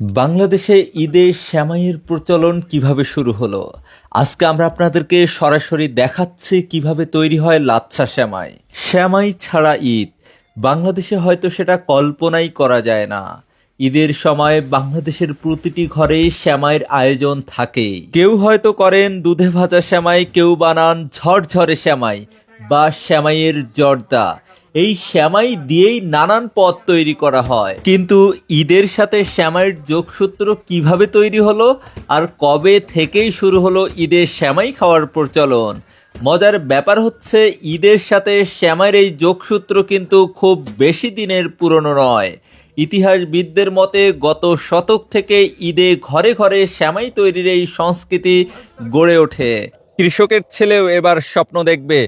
বাংলাদেশে ঈদে শ্যামাইয়ের প্রচলন কীভাবে শুরু হলো? আজকে আমরা আপনাদেরকে সরাসরি দেখাচ্ছি কীভাবে তৈরি হয় লাচ্ছা শ্যামাই। শ্যামাই ছাড়া ঈদ, বাংলাদেশে হয়তো সেটা কল্পনাই করা যায় না। ঈদের সময় বাংলাদেশের প্রতিটি ঘরে শ্যামাইয়ের আয়োজন থাকে। কেউ হয়তো করেন দুধে ভাজা শ্যামাই, কেউ বানান ঝরঝরে শ্যামাই। বা শ্যামাইয়ের জর্দা। এই শ্যামাই দিয়েই নানান পদ তৈরি করা হয়। কিন্তু ঈদের সাথে শ্যামাইয়ের যোগসূত্র কীভাবে তৈরি হলো? আর কবে থেকেই শুরু হলো ঈদের শ্যামাই খাওয়ার প্রচলন? মজার ব্যাপার হচ্ছে, ঈদের সাথে শ্যামাইয়ের এই যোগসূত্র কিন্তু খুব বেশি দিনের পুরনো নয়। ইতিহাসবিদদের মতে, গত শতক থেকে ঈদে ঘরে ঘরে শ্যামাই তৈরির এই সংস্কৃতি গড়ে ওঠে। কৃষকের ছেলেও এবার স্বপ্ন দেখবে,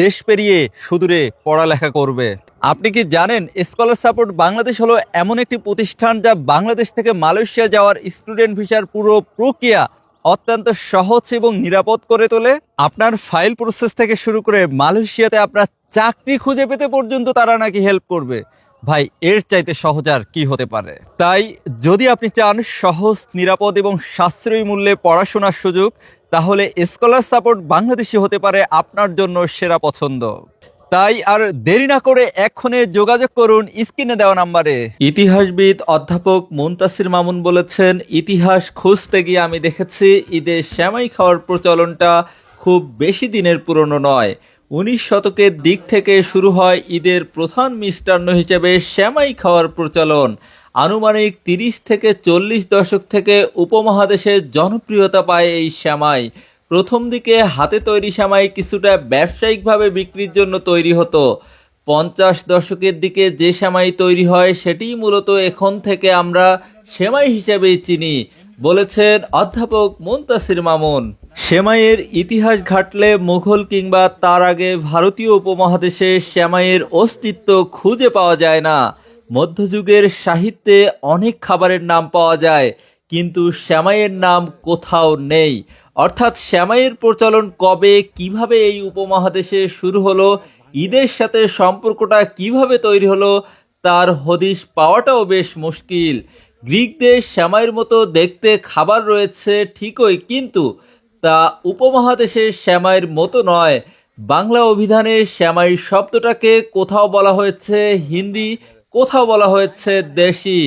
দেশ পেরিয়ে সুদূরে পড়ালেখা করবে। আপনি কি জানেন স্কলার সাপোর্ট বাংলাদেশ হলো এমন একটি প্রতিষ্ঠান যা বাংলাদেশ থেকে মালয়েশিয়া যাওয়ার স্টুডেন্ট ভিসার পুরো প্রক্রিয়া অত্যন্ত সহজ এবং নিরাপদ করে তোলে। আপনার ফাইল প্রসেস থেকে শুরু করে মালয়েশিয়াতে আপনার চাকরি খুঁজে পেতে পর্যন্ত তারা নাকি হেল্প করবে। ভাই, এর চাইতে সহজ আর কি হতে পারে? তাই যদি আপনি চান সহজ, নিরাপদ এবং সাশ্রয়ী মূল্যে পড়াশোনার সুযোগ তাহলে স্কলার সাপোর্ট বাংলাদেশি হতে পারে আপনার জন্য সেরা পছন্দ। তাই আর দেরি না করে এক্ষণে যোগাযোগ করুন স্ক্রিনে দেওয়া নাম্বারে। ইতিহাসবিদ অধ্যাপক মুনতাসির মামুন বলেছেন, ইতিহাস খুঁজতে গিয়ে আমি দেখেছি ঈদে শ্যামাই খাওয়ার প্রচলনটা খুব বেশি দিনের পুরনো নয়। উনিশ শতকের দিক থেকে শুরু হয় ঈদের প্রধান মিষ্টান্ন হিসেবে শ্যামাই খাওয়ার প্রচলন। আনুমানিক তিরিশ থেকে চল্লিশ দশক থেকে উপমহাদেশে জনপ্রিয়তা পায় এই শ্যামাই। প্রথম দিকে হাতে তৈরি শ্যামাই কিছুটা ব্যবসায়িকভাবে বিক্রির জন্য তৈরি হতো। পঞ্চাশ দশকের দিকে যে সেমাই তৈরি হয়, সেটিই মূলত এখন থেকে আমরা সেমাই হিসেবেই চিনি, বলেছেন অধ্যাপক মুনতাসির মামুন। সেমাইয়ের ইতিহাস ঘাটলে মুঘল কিংবা তার আগে ভারতীয় উপমহাদেশে সেমাইয়ের অস্তিত্ব খুঁজে পাওয়া যায় না। মধ্যযুগের সাহিত্যে অনেক খাবারের নাম পাওয়া যায়, কিন্তু শ্যামাইয়ের নাম কোথাও নেই। অর্থাৎ শ্যামাইয়ের প্রচলন কবে, কীভাবে এই উপমহাদেশে শুরু হলো, ঈদের সাথে সম্পর্কটা কীভাবে তৈরি হলো, তার হদিশ পাওয়াটাও বেশ মুশকিল। গ্রিকদের শ্যামাইয়ের মতো দেখতে খাবার রয়েছে ঠিকই, কিন্তু তা উপমহাদেশের শ্যামাইয়ের মতো নয়। বাংলা অভিধানে শ্যামাই শব্দটাকে কোথাও বলা হয়েছে হিন্দি কোথাও বলা হয়েছে দেশি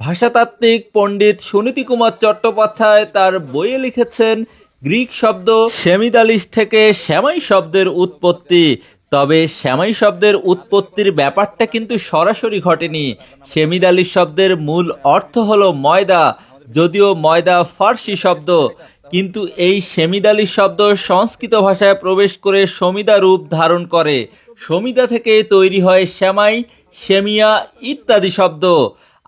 ভাষাতাত্ত্বিক পণ্ডিত সুনীতি কুমার চট্টোপাধ্যায় তার বইয়ে লিখেছেন, গ্রিক শব্দ সেমিদালিস থেকে শ্যামাই শব্দের উৎপত্তি। তবে শ্যামাই শব্দের উৎপত্তির ব্যাপারটা কিন্তু সরাসরি ঘটেনি। সেমিদালিস শব্দের মূল অর্থ হলো ময়দা, যদিও ময়দা ফার্সি শব্দ। কিন্তু এই সেমিদালি শব্দ সংস্কৃত ভাষায় প্রবেশ করে সমিদা রূপ ধারণ করে। সমিদা থেকে তৈরি হয় শ্যামাই। সেমিয়া ইত্যাদি শব্দ।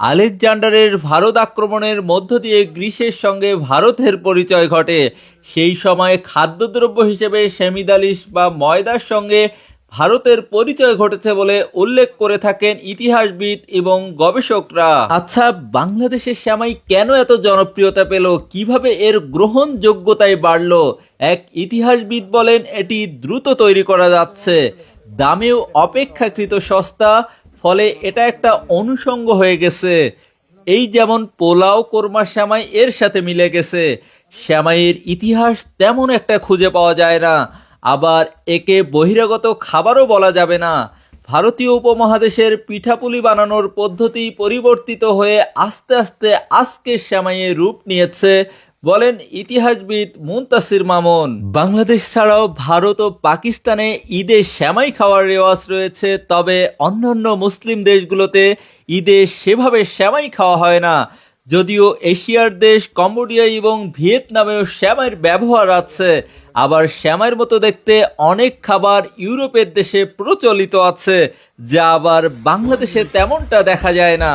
আলেকজান্ডারের ভারত আক্রমণের মধ্য দিয়ে গ্রিসের সঙ্গে ভারতের পরিচয় ঘটে। সেই সময় খাদ্যদ্রব্য হিসেবে সেমিদালিস বা ময়দার সঙ্গে ভারতের পরিচয় ঘটেছে বলে উল্লেখ করে থাকেন ইতিহাসবিদ এবং গবেষকরা। আচ্ছা বাংলাদেশের শ্যামাই কেন এত জনপ্রিয়তা পেল? কীভাবে এর গ্রহণযোগ্যতায় বাড়ল? এক ইতিহাসবিদ বলেন, এটি দ্রুত তৈরি করা যাচ্ছে। দামেও অপেক্ষাকৃত সস্তা ফলে এটা একটা অনুষঙ্গ হয়ে গেছে। এই যেমন পোলাও, কোরমা, শ্যামাই এর সাথে মিলে গেছে। শ্যামাইয়ের ইতিহাস তেমন একটা খুঁজে পাওয়া যায় না। আবার একে বহিরাগত খাবারও বলা যাবে না। ভারতীয় উপমহাদেশের পিঠাপুলি বানানোর পদ্ধতি পরিবর্তিত হয়ে আস্তে আস্তে আজকের শ্যামাইয়ের রূপ নিয়েছে বলেন ইতিহাসবিদ মুনতাসির মামুন, বাংলাদেশ ছাড়াও ভারত ও পাকিস্তানে ঈদে শ্যামাই খাওয়ার রেওয়াজ রয়েছে, তবে অন্যান্য মুসলিম দেশগুলোতে ঈদে সেভাবে শ্যামাই খাওয়া হয় না। যদিও এশিয়ার দেশ কম্বোডিয়া এবং ভিয়েতনামেও শ্যামাইয়ের ব্যবহার আছে, আবার শ্যামাইয়ের মতো দেখতে অনেক খাবার ইউরোপের দেশে প্রচলিত আছে, যা আবার বাংলাদেশে তেমনটা দেখা যায় না।